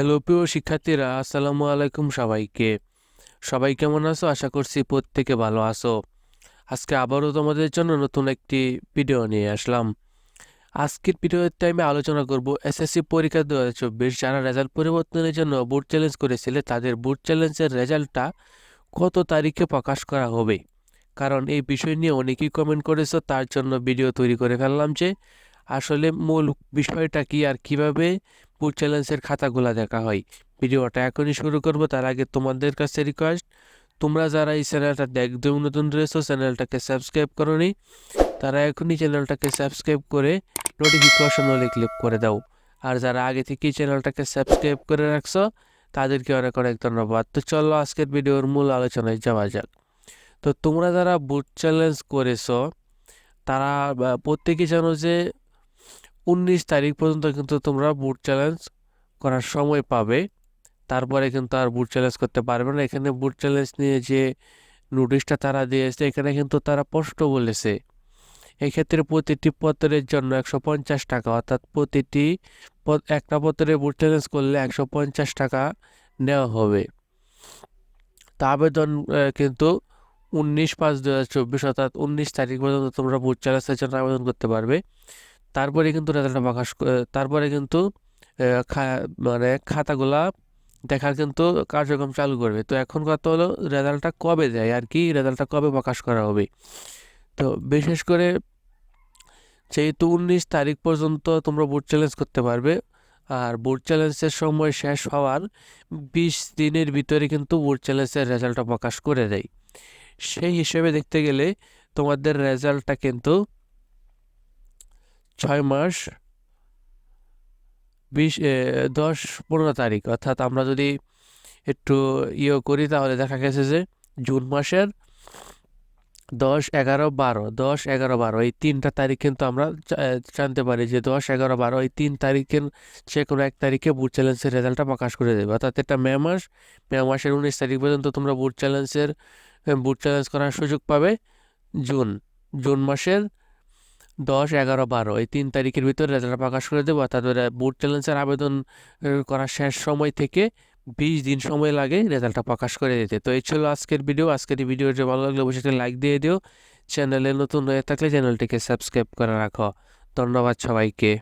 Hello, প্রিয় শিক্ষার্থীরা, আসসালামু আলাইকুম সবাইকে। সবাই কেমন আছো? আশা করছি প্রত্যেকে ভালো আছো। আজকে আবারও তোমাদের জন্য নতুন একটি ভিডিও নিয়ে আসলাম। আজকের ভিডিওতে আমি আলোচনা করব এসএসসি পরীক্ষা দু হাজার চব্বিশ যারা রেজাল্ট পরিবর্তনের জন্য বুট চ্যালেঞ্জ করেছিলে, তাদের বুট চ্যালেঞ্জের রেজাল্টটা কত তারিখে প্রকাশ করা হবে? কারণ এই বিষয় নিয়ে অনেকেই কমেন্ট করেছ, তার জন্য ভিডিও তৈরি করে ফেললাম যে আসলে মূল বিষয়টা কি আর কীভাবে বুট চ্যালেঞ্জের খাতাগুলো দেখা হয়। ভিডিওটা এখনই শুরু করব তার আগে তোমাদের কাছে রিকোয়েস্ট তোমরা যারা এই চ্যানেলটা একদম নতুন রয়েছো চ্যানেলটাকে সাবস্ক্রাইব করোনি তারা এখনই চ্যানেলটাকে সাবস্ক্রাইব করে নোটিফিকেশন হলে ক্লিক করে দাও। আর যারা আগে থেকেই চ্যানেলটাকে সাবস্ক্রাইব করে রাখছো তাদেরকে অনেক অনেক ধন্যবাদ। তো চলো আজকের ভিডিওর মূল আলোচনায় যাওয়া যাক। তো তোমরা যারা বুট চ্যালেঞ্জ করেছ তারা বা, প্রত্যেকেই জানো যে উনিশ তারিখ পর্যন্ত কিন্তু তোমরা বুট চ্যালেঞ্জ করার সময় পাবে। তারপরে কিন্তু আর বুট চ্যালেঞ্জ করতে পারবে না। এখানে বুট চ্যালেঞ্জ নিয়ে যে নোটিশটা তারা দিয়েছে, এখানে কিন্তু তারা স্পষ্ট বলেছে। এক্ষেত্রে প্রতিটি পত্রের জন্য একশো পঞ্চাশ টাকা, অর্থাৎ প্রতিটি একটা পত্রে বুট চ্যালেঞ্জ করলে একশো পঞ্চাশ টাকা নেওয়া হবে। তা আবেদন কিন্তু উনিশ পাঁচ দু হাজার চব্বিশ, অর্থাৎ উনিশ তারিখ পর্যন্ত তোমরা বুট চ্যালেঞ্জের জন্য আবেদন করতে পারবে। তারপরে কিন্তু রেজাল্টটা প্রকাশ তারপরে কিন্তু মানে খাতাগুলা দেখার কিন্তু কার্যক্রম চালু করবে। তো এখন কথা হলো রেজাল্টটা কবে দেয় আর কি? রেজাল্টটা কবে প্রকাশ করা হবে? তো বিশেষ করে যেহেতু উনিশ তারিখ পর্যন্ত তোমরা বোর্ড চ্যালেঞ্জ করতে পারবে, আর বুট চ্যালেঞ্জের সময় শেষ হওয়ার বিশ দিনের ভিতরে কিন্তু বোর্ড চ্যালেঞ্জের রেজাল্টটা প্রকাশ করে দেয়। সেই হিসেবে দেখতে গেলে তোমাদের রেজাল্টটা কিন্তু ছয় মাস, বিশ দশ, পনেরো তারিখ। অর্থাৎ আমরা যদি একটু ইয়ে করি, তাহলে দেখা গেছে যে জুন মাসের দশ, এগারো, বারো, দশ, এগারো, বারো, এই তিনটা তারিখ কিন্তু আমরা জানতে পারি যে দশ, এগারো, বারো, এই তিন তারিখের যে কোনো এক তারিখে বুট চ্যালেঞ্জের রেজাল্টটা প্রকাশ করে দেবে। অর্থাৎ এটা মে মাস, মে মাসের উনিশ তারিখ পর্যন্ত তোমরা বুট চ্যালেঞ্জের বুট চ্যালেঞ্জ করার সুযোগ পাবে জুন জুন মাসের দশ এগারো বারো, এই তিন তারিখের ভিতরে রেজাল্ট প্রকাশ করে দেবো। অর্থাৎ বোর্ড চ্যালেঞ্জের আবেদন করার শেষ সময় থেকে বিশ দিন সময় লাগে রেজাল্টটা প্রকাশ করে দিতে। তো এই ছিল আজকের ভিডিও আজকের এই ভিডিওটি ভালো লাগলে, অবশ্যই লাইক দিয়ে দিও। চ্যানেলে নতুন হয়ে থাকলে চ্যানেলটিকে সাবস্ক্রাইব করে রাখো। ধন্যবাদ সবাইকে।